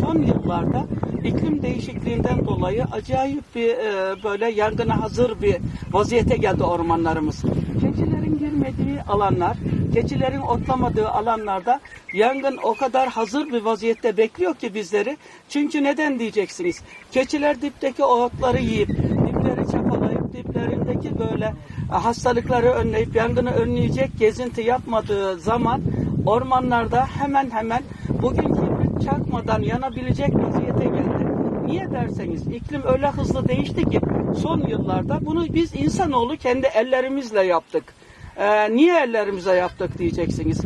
son yıllarda iklim değişikliğinden dolayı acayip bir e, böyle yangına hazır bir vaziyete geldi ormanlarımız. Keçilerin girmediği alanlar, keçilerin otlamadığı alanlarda yangın o kadar hazır bir vaziyette bekliyor ki bizleri. Çünkü neden diyeceksiniz? Keçiler dipteki otları yiyip, dipleri çapalayıp, diplerindeki böyle hastalıkları önleyip, yangını önleyecek gezinti yapmadığı zaman ormanlarda hemen hemen bugün kibrit çakmadan yanabilecek vaziyete geldi. Niye derseniz iklim öyle hızlı değişti ki son yıllarda bunu biz insanoğlu kendi ellerimizle yaptık. Ee, niye ellerimize yaptık diyeceksiniz.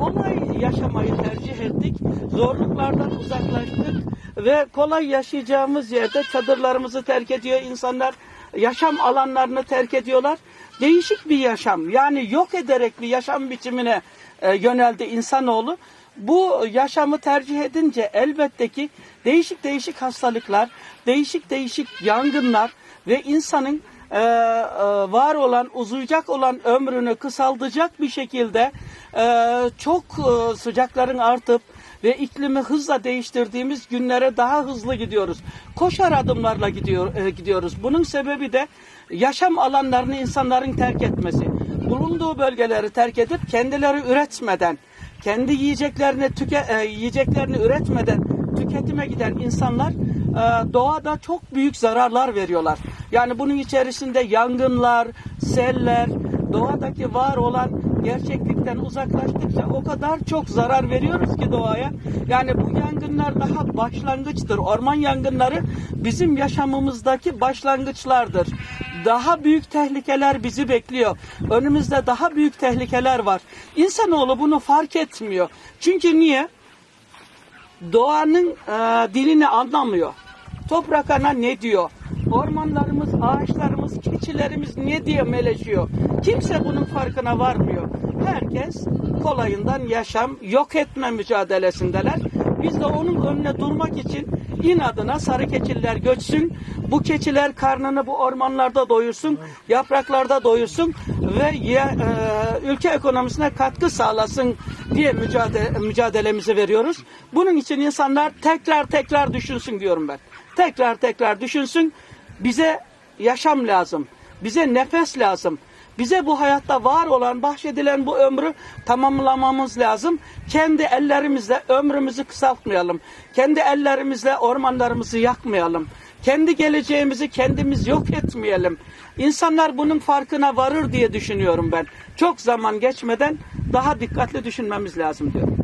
Kolay yaşamayı tercih ettik. Zorluklardan uzaklaştık ve kolay yaşayacağımız yerde çadırlarımızı terk ediyor insanlar. Yaşam alanlarını terk ediyorlar. Değişik bir yaşam yani yok ederek bir yaşam biçimine e, yöneldi insanoğlu. Bu yaşamı tercih edince elbette ki değişik değişik hastalıklar, değişik değişik yangınlar ve insanın e, e, var olan, uzayacak olan ömrünü kısaldacak bir şekilde e, çok e, sıcakların artıp ve iklimi hızla değiştirdiğimiz günlere daha hızlı gidiyoruz. Koşar adımlarla gidiyor, e, gidiyoruz. Bunun sebebi de yaşam alanlarını insanların terk etmesi. Bulunduğu bölgeleri terk edip kendileri üretmeden, kendi yiyeceklerini tüke, e, yiyeceklerini üretmeden tüketime giden insanlar e, doğada çok büyük zararlar veriyorlar. Yani bunun içerisinde yangınlar, seller, doğadaki var olan gerçeklikten uzaklaştıkça o kadar çok zarar veriyoruz ki doğaya. Yani bu yangınlar daha başlangıçtır. Orman yangınları bizim yaşamımızdaki başlangıçlardır. Daha büyük tehlikeler bizi bekliyor. Önümüzde daha büyük tehlikeler var. İnsanoğlu bunu fark etmiyor. Çünkü niye? Doğanın e, dilini anlamıyor. Toprak ana ne diyor? Ormanlarımız, ağaçlarımız, keçilerimiz ne diye meleşiyor? Kimse bunun farkına varmıyor. Herkes kolayından yaşam, yok etme mücadelesindeler. Biz de onun önüne durmak için inadına sarı keçiler göçsün. Bu keçiler karnını bu ormanlarda doyursun, yapraklarda doyursun ve ye- e, ülke ekonomisine katkı sağlasın diye mücadele, mücadelemizi veriyoruz. Bunun için insanlar tekrar tekrar düşünsün diyorum ben. Tekrar tekrar düşünsün. Bize yaşam lazım. Bize nefes lazım. Bize bu hayatta var olan, bahşedilen bu ömrü tamamlamamız lazım. Kendi ellerimizle ömrümüzü kısaltmayalım. Kendi ellerimizle ormanlarımızı yakmayalım. Kendi geleceğimizi kendimiz yok etmeyelim. İnsanlar bunun farkına varır diye düşünüyorum ben. Çok zaman geçmeden daha dikkatli düşünmemiz lazım diyorum.